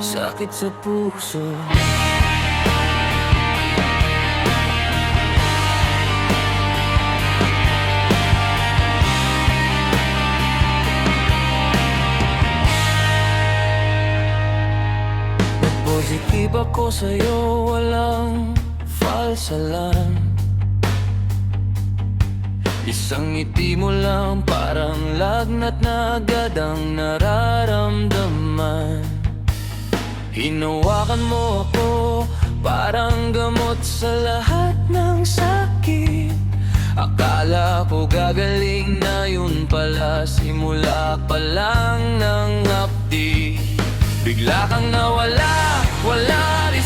Sakit sa puso. Nag-positive ako sa'yo, walang falsa lang Isang ngiti mo lang parang lagnat na agad ang nararamdaman. Hinawakan mo ako parang gamot sa lahat ng sakit. Akala ko gagaling na yun pala Simula pa lang ng hapdi. Bigla kang nawala, wala reseta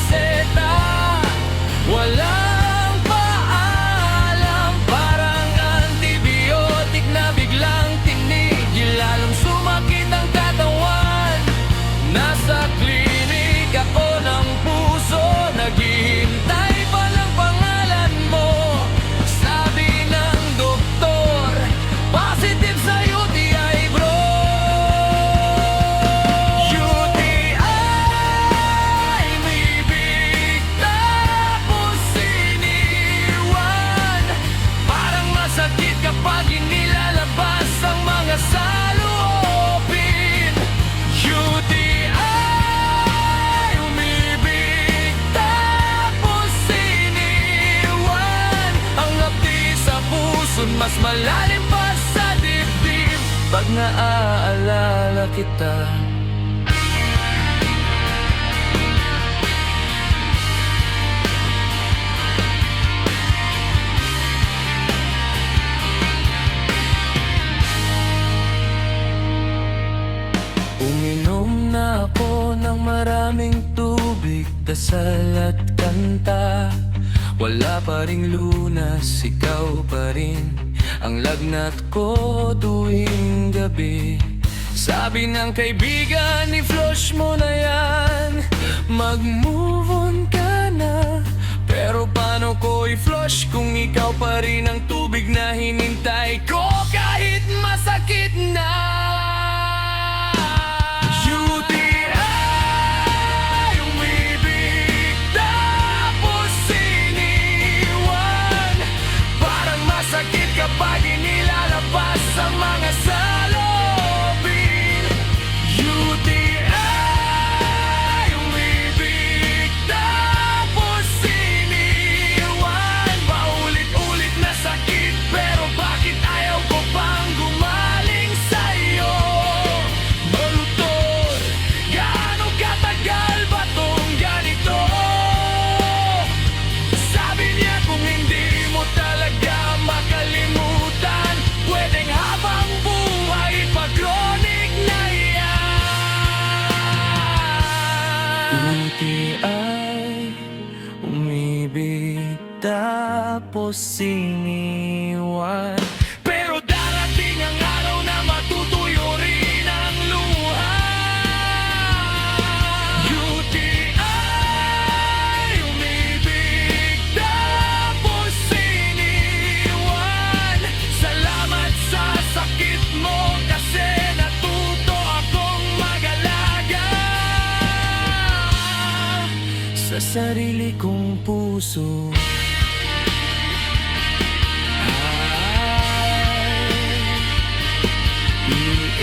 mas malalim pa sa dibdib. Pag naaalala kita. Uminom na ako ng maraming tubig, dasal at kanta. Wala pa ring lunas, ikaw pa rin Ang lagnat ko tuwing gabi. Sabi ng kaibigan, i-flush mo na yan. Mag-move on tapos iniwan Pero darating ang araw na matutuyo rin ang luha. UTI umibig tapos iniwan Salamat sa sakit mo kasi natuto akong mag-alaga. Sa sarili kong puso